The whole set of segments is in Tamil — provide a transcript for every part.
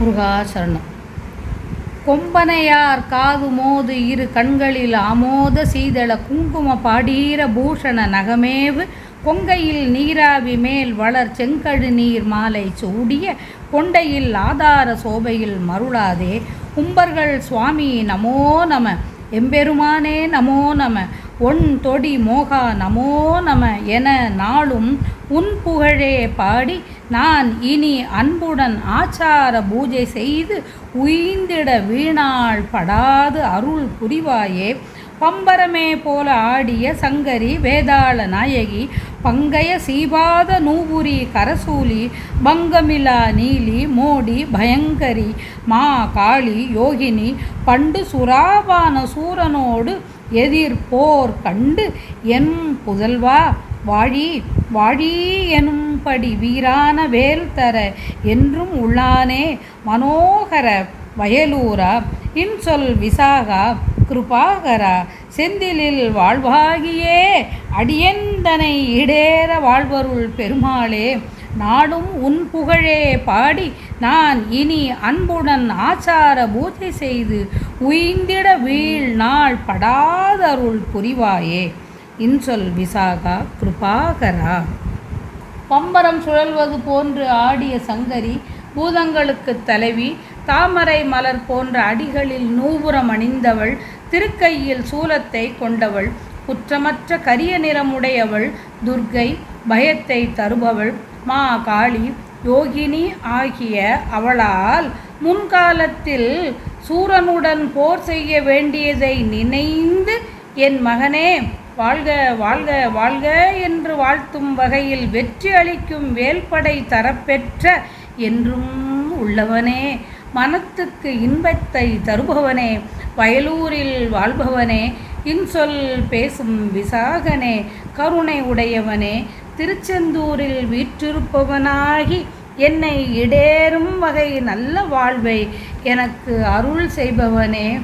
முருகாசரணம் கொம்பனையார் காது மோது இரு கண்களில் ஆமோத சீதள குங்கும பாடீர பூஷண நகமேவு கொங்கையில் நீராவி மேல் வளர் செங்கழு நீர் மாலை சூடிய கொண்டையில் ஆதார சோபையில் மருளாதே கும்பர்கள் சுவாமி நமோ நம எம்பெருமானே நமோ நம ஒன் தொடி மோகா நமோ நம என நாளும் உன் புகழே பாடி நான் இனி அன்புடன் ஆச்சார பூஜை செய்து உயிந்திட வீணாள் படாது அருள் புரிவாயே. பம்பரமே போல ஆடிய சங்கரி வேதாள நாயகி பங்கைய சீபாத நூபுரி கரசூலி பங்கமிலா நீலி மோடி பயங்கரி மா காளி யோகினி பண்டு சுராபான சூரனோடு எதிர் போர் கண்டு என் புதல்வா வாழி வாழி படி வீரான வேல் தர என்றும் உள்ளானே. மனோகர வயலூரா இன்சொல் விசாகா கிருபாகரா செந்திலில் வாழ்வாகியே. அடியந்தனை இடேற வாழ்வருள் பெருமாளே நாடும் உன் புகழே பாடி நான் இனி அன்புடன் ஆச்சார பூஜை செய்து உயிந்திட வீழ் நாள் படாதருள் புரிவாயே. இன்சொல் விசாகா கிருபாகரா. பம்பரம் சுழல்வது போன்று ஆடிய சங்கரி பூதங்களுக்கு தலைவி தாமரை மலர் போன்ற அடிகளில் நூபுரம் அணிந்தவள் திருக்கையில் சூலத்தை கொண்டவள் குற்றமற்ற கரிய நிறமுடையவள் துர்க்கை பயத்தை தருபவள் மா காளி யோகினி ஆகிய அவளால் முன்காலத்தில் சூரனுடன் போர் செய்ய வேண்டியதை நினைந்து என் மகனே வாழ்க வாழ்க வாழ்க என்று வாழ்த்தும் வகையில் வெற்றி அளிக்கும் வேல்படை தரப்பெற்ற என்றும் உள்ளவனே. மனத்துக்கு இன்பத்தை தருபவனே. வயலூரில் வாழ்பவனே. இன்சொல் பேசும் விசாகனே. கருணை உடையவனே. திருச்செந்தூரில் வீற்றிருப்பவனாகி என்னை இடேறும் வகை நல்ல வாழ்வை எனக்கு அருள் செய்பவனே.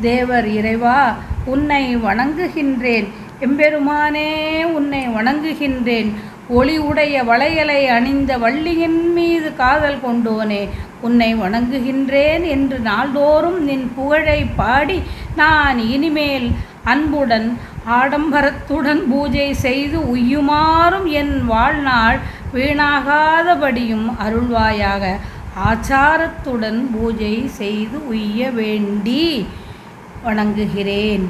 தேவர் இறைவா உன்னை வணங்குகின்றேன். எம்பெருமானே உன்னை வணங்குகின்றேன். ஒளி உடைய வளையலை அணிந்த வள்ளியின் மீது காதல் கொண்டோனே உன்னை வணங்குகின்றேன் என்று நாள்தோறும் நின் புகழை பாடி நான் இனிமேல் அன்புடன் ஆடம்பரத்துடன் பூஜை செய்து உய்யுமாறும் என் வாழ்நாள் வீணாகாதபடியும் அருள்வாயாக. ஆச்சாரத்துடன் பூஜை செய்து உய்ய வேண்டி வணங்குகிறேன்.